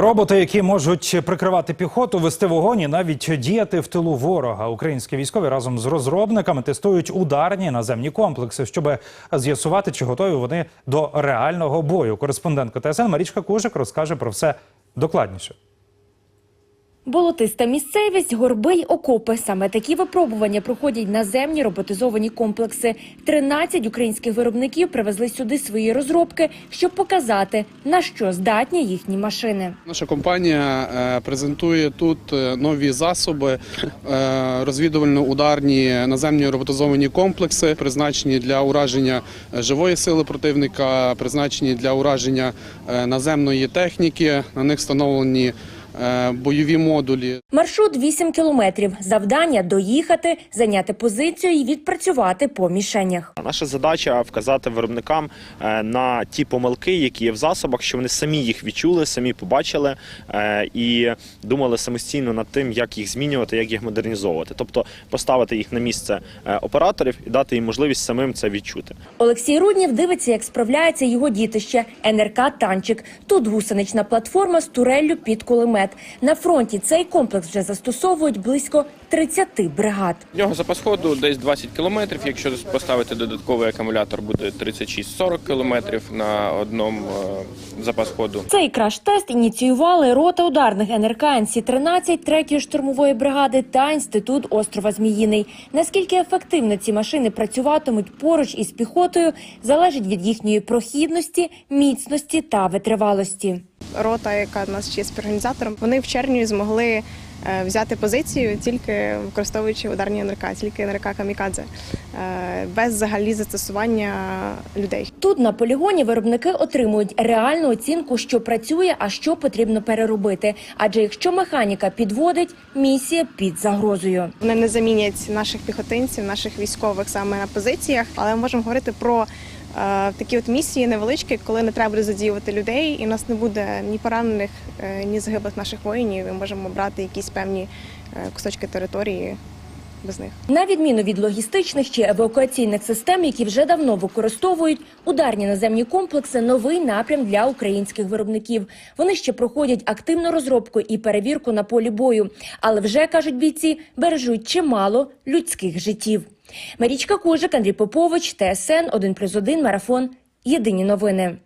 Роботи, які можуть прикривати піхоту, вести вогонь і навіть діяти в тилу ворога. Українські військові разом з розробниками тестують ударні наземні комплекси, щоб з'ясувати, чи готові вони до реального бою. Кореспондентка ТСН Марічка Кужик розкаже про все докладніше. Болотиста місцевість, горби й окопи. Саме такі випробування проходять наземні роботизовані комплекси. 13 українських виробників привезли сюди свої розробки, щоб показати, на що здатні їхні машини. Наша компанія е, презентує тут е, нові засоби, е, розвідувально-ударні наземні роботизовані комплекси, призначені для ураження живої сили противника, призначені для ураження наземної техніки. На них встановлені бойові модулі. Маршрут 8 кілометрів. Завдання доїхати, зайняти позицію і відпрацювати по мішенях. Наша задача вказати виробникам е, на ті помилки, які є в засобах, що вони самі їх відчули, самі побачили е, і думали самостійно над тим, як їх змінювати, як їх модернізовувати. Тобто поставити їх на місце е, операторів і дати їм можливість самим це відчути. Олексій Руднєв дивиться, як справляється його дітище НРК Танчик. Тут гусенична платформа з туреллю під кулемет. На фронті цей комплекс вже застосовують близько 30 бригад. В нього запас ходу десь 20 кілометрів. Якщо поставити додатковий акумулятор, буде 36-40 кілометрів на одному е, запас ходу. Цей краш-тест ініціювали рота ударних НРК НС-13 3-ї штурмової бригади та інститут острова Зміїний. Наскільки ефективно ці машини працюватимуть поруч із піхотою, залежить від їхньої прохідності, міцності та витривалості. Рота, яка нас є співорганізатором, вони в червні змогли е, взяти позицію тільки використовуючи ударні НРК, тільки НРК Камікадзе, е, без взагалі застосування людей. Тут на полігоні виробники отримують реальну оцінку, що працює, а що потрібно переробити. Адже якщо механіка підводить, місія під загрозою. Вони не замінять наших піхотинців, наших військових саме на позиціях, але ми можемо говорити про такі от місії невеличкі, коли не треба буде задіювати людей, і в нас не буде ні поранених, е, ні загиблих наших воїнів. Ми можемо брати якісь певні е, кусочки території без них. На відміну від логістичних чи евакуаційних систем, які вже давно використовують, ударні наземні комплекси новий напрям для українських виробників. Вони ще проходять активну розробку і перевірку на полі бою, але вже кажуть бійці, бережуть чимало людських життів. Марічка Кужик, Андрій Попович, ТСН 1+,1, Марафон. Єдині новини.